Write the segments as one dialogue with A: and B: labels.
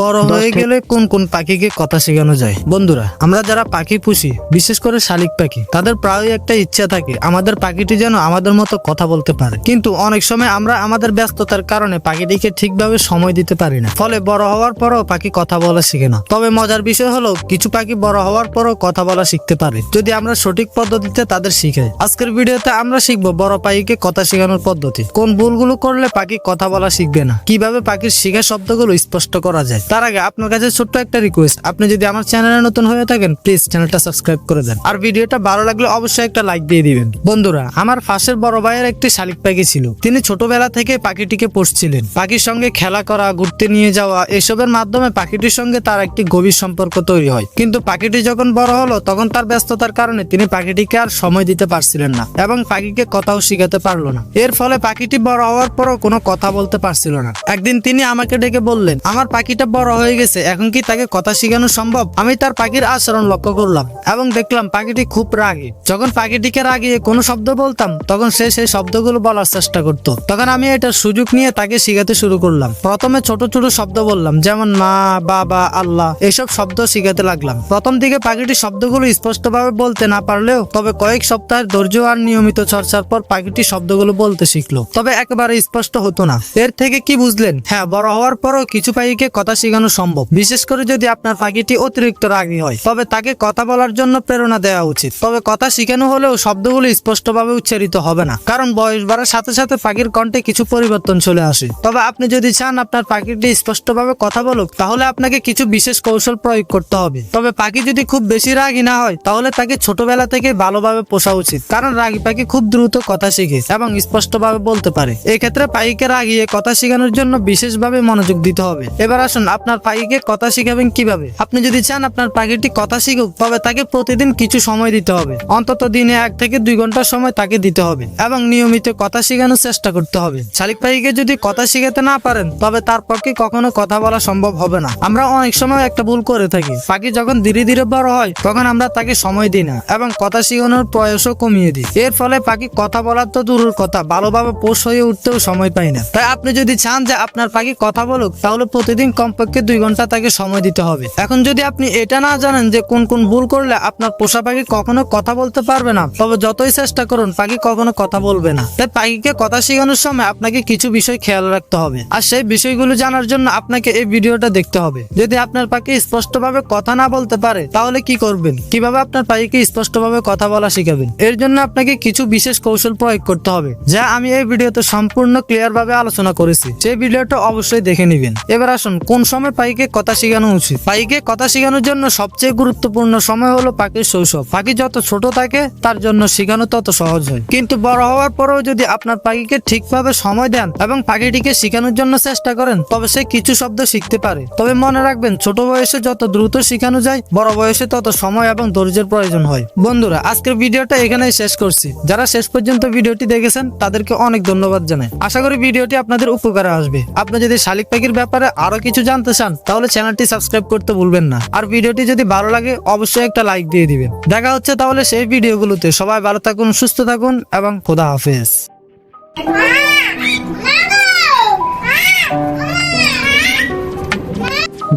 A: বড় হয়ে গেলে কোন কোন পাখিকে কথা শেখানো যায়? বন্ধুরা আমরা যারা পাখি পুষি বিশেষ করে শালিক পাখি তাদের প্রায়ই একটা ইচ্ছা থাকে আমাদের পাখিটি যেন আমাদের মতো কথা বলতে পারে। কিন্তু অনেক সময় আমরা আমাদের ব্যস্ততার কারণে পাখিটিকে ঠিকভাবে সময় দিতে পারি না। ফলে বড় হওয়ার পরও পাখি কথা বলা শিখে না। তবে মজার বিষয় হলো কিছু পাখি বড় হওয়ার পরও কথা বলা শিখতে পারে। যদি আমরা সঠিক পদ্ধতিতে তাদের শিখাই আজকের ভিডিওতে আমরা শিখব বড় পাখিকে কথা শেখানোর পদ্ধতি। কোন ভুলগুলো করলে পাখি কথা বলা শিখবে না? কীভাবে পাখির শেখা শব্দগুলো স্পষ্ট করা যায়? তার আগে আপনার কাছে ছোট্ট একটা রিকোয়েস্ট আপনি যদি আমার চ্যানেলে নতুন হয়ে থাকেন প্লিজ চ্যানেলটা সাবস্ক্রাইব করে দেন। আর ভিডিওটা ভালো লাগলে অবশ্যই একটা লাইক দিয়ে দিবেন। বন্ধুরা, আমার পাশের বড় ভাইয়ের একটি শালিক পাখি ছিল। তিনি ছোটবেলা থেকে পাখিটিকে পুষছিলেন। পাখির সঙ্গে খেলা করা, ঘুরতে নিয়ে যাওয়া, এসবের মাধ্যমে পাখিটির সঙ্গে তার একটি গভীর সম্পর্ক তৈরি হয়। কিন্তু পাখিটি যখন বড় হলো, তখন তার ব্যস্ততার কারণে তিনি পাখিটিকে আর সময় দিতে পারছিলেন না এবং পাখিকে কথাও শিখাতে পারল না। এর ফলে পাখিটি বড় হওয়ার পরও কোনো কথা বলতে পারছিল না। একদিন তিনি আমাকে ডেকে বললেন, আমার পাখিটা বড় হয়ে গেছে। এখন কি তাকে কথা শেখানো সম্ভব? আমি তার পাখির আচরণ লক্ষ্য করলাম এবং দেখলাম পাখিটি খুব রাগী। যখন পাখিটিকে রাগিয়ে কোনো শব্দ বলতাম, তখন সে সেই শব্দগুলো বলার চেষ্টা করত। তখন আমি এটার সুযোগ নিয়ে তাকে শিখাতে শুরু করলাম। প্রথমে ছোট ছোট শব্দ বললাম, যেমন মা, বাবা, আল্লাহ, এসব শব্দ শিখাতে লাগলাম। প্রথম দিকে পাখিটি শব্দগুলো স্পষ্টভাবে বলতে না পারলেও, তবে কয়েক সপ্তাহের ধৈর্য আর নিয়মিত চর্চার পর পাখিটি শব্দগুলো বলতে শিখলো। তবে একেবারে স্পষ্ট হতো না। এর থেকে কি বুঝলেন? হ্যাঁ বড় হওয়ার পরও কিছু পাখিকে কথা শেখানো সম্ভব। বিশেষ করে যদি আপনার পাখিটি অতিরিক্ত রাগী হয়, তবে তাকে কথা বলার জন্য প্রেরণা দেওয়া উচিত। তবে কথা শেখানো হলেও শব্দগুলো স্পষ্টভাবে উচ্চারিত হবে না, কারণ বয়স বাড়ার সাথে সাথে পাখির কণ্ঠে কিছু পরিবর্তন চলে আসে। তবে আপনি যদি চান আপনার পাখিটি স্পষ্টভাবে কথা বলুক, তাহলে আপনাকে কিছু বিশেষ কৌশল প্রয়োগ করতে হবে। তবে পাখি যদি খুব বেশি রাগী না হয়, তাহলে তাকে ছোটবেলা থেকে ভালোভাবে পোষা উচিত, কারণ রাগী পাখি খুব দ্রুত কথা শিখে এবং স্পষ্টভাবে বলতে পারে। এক্ষেত্রে পাখিকে রাগিয়ে কথা শেখানোর জন্য বিশেষভাবে মনোযোগ দিতে হবে। এবার আসুন আপনার পাখিকে কথা শিখাবেন কীভাবে? আপনি যদি চান আপনার পাখিটি কথা শিখুক, তবে তাকে প্রতিদিন কিছু সময় দিতে হবে। অন্তত দিনে এক থেকে দুই ঘণ্টা সময় তাকে দিতে হবে এবং নিয়মিত কথা শেখানোর চেষ্টা করতে হবে। শালিক পাখিকে যদি কথা শিখাতে না পারেন, তবে তার পক্ষে কখনো কথা বলা সম্ভব হবে না। আমরা অনেক সময় একটা ভুল করে থাকি। পাখি যখন ধীরে ধীরে বড় হয়, তখন আমরা তাকে সময় দিই না এবং কথা শেখানোর প্রয়াসও কমিয়ে দিই। এর ফলে পাখি কথা বলার তো দূরের কথা, ভালোভাবে পোষ হয়ে উঠতেও সময় পায় না। তাই আপনি যদি চান যে আপনার পাখি কথা বলুক, তাহলে প্রতিদিন কমপক্ষে দুই ঘণ্টা তাকে সময় দিতে হবে। এখন যদি আপনি এটা না জানেন যে কোন কোন ভুল করলে আপনার পোষা পাখি কখনো কথা বলতে পারবে না, তবে যতই চেষ্টা করুন, পাখি কখনো কথা বলবে না। তাই পাখিকে কথা শেখানোর সময় আপনাকে কিছু বিষয় খেয়াল রাখতে হবে। আর সেই বিষয়গুলো জানার জন্য আপনাকে এই ভিডিওটা দেখতে হবে। যদি আপনার পাখি স্পষ্টভাবে কথা না বলতে পারে, তাহলে কি করবেন? কীভাবে আপনার পাখিকে স্পষ্টভাবে কথা বলা শিখাবেন? এর জন্য আপনাকে কিছু বিশেষ কৌশল প্রয়োগ করতে হবে, যা আমি এই ভিডিওতে সম্পূর্ণ ক্লিয়ার ভাবে আলোচনা করেছি। সেই ভিডিওটা অবশ্যই দেখে নেবেন। এবার আসুন, কোন সময় পাখিকে কথা শেখানো উচিত। পাখিকে কথা শেখানোর জন্য সবচেয়ে গুরুত্বপূর্ণ সময় হলো পাখির শৈশব। পাখি যত ছোট থাকে, তার জন্য শেখানো তত সহজ হয়। কিন্তু বড় হওয়ার পরেও যদি আপনার পাখিকে ঠিকভাবে সময় দেন এবং পাখিটিকে শেখানোর জন্য চেষ্টা করেন, তবে সে কিছু শব্দ শিখতে পারে। তবে মনে রাখবেন, ছোট বয়সে যত দ্রুত শেখানো যায়, বড় বয়সে তত সময় এবং ধৈর্যের প্রয়োজন হয়। বন্ধুরা, আজকের ভিডিওটা এখানেই শেষ করছি। যারা শেষ পর্যন্ত ভিডিওটি দেখেছেন, তাদেরকে অনেক ধন্যবাদ জানাই। আশা করি ভিডিওটি আপনাদের উপকারে আসবে। আপনি যদি শালিক পাখির ব্যাপারে আরও কিছু জানতে চান তাহলে চ্যানেলটি সাবস্ক্রাইব করতে ভুলবেন না আর ভিডিওটি যদি ভালো লাগে অবশ্যই একটা লাইক দিয়ে দিবেন দেখা হচ্ছে তাহলে সেই ভিডিওগুলোতে সবাই ভালো থাকুন সুস্থ থাকুন এবং খোদা হাফেজ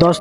A: দশ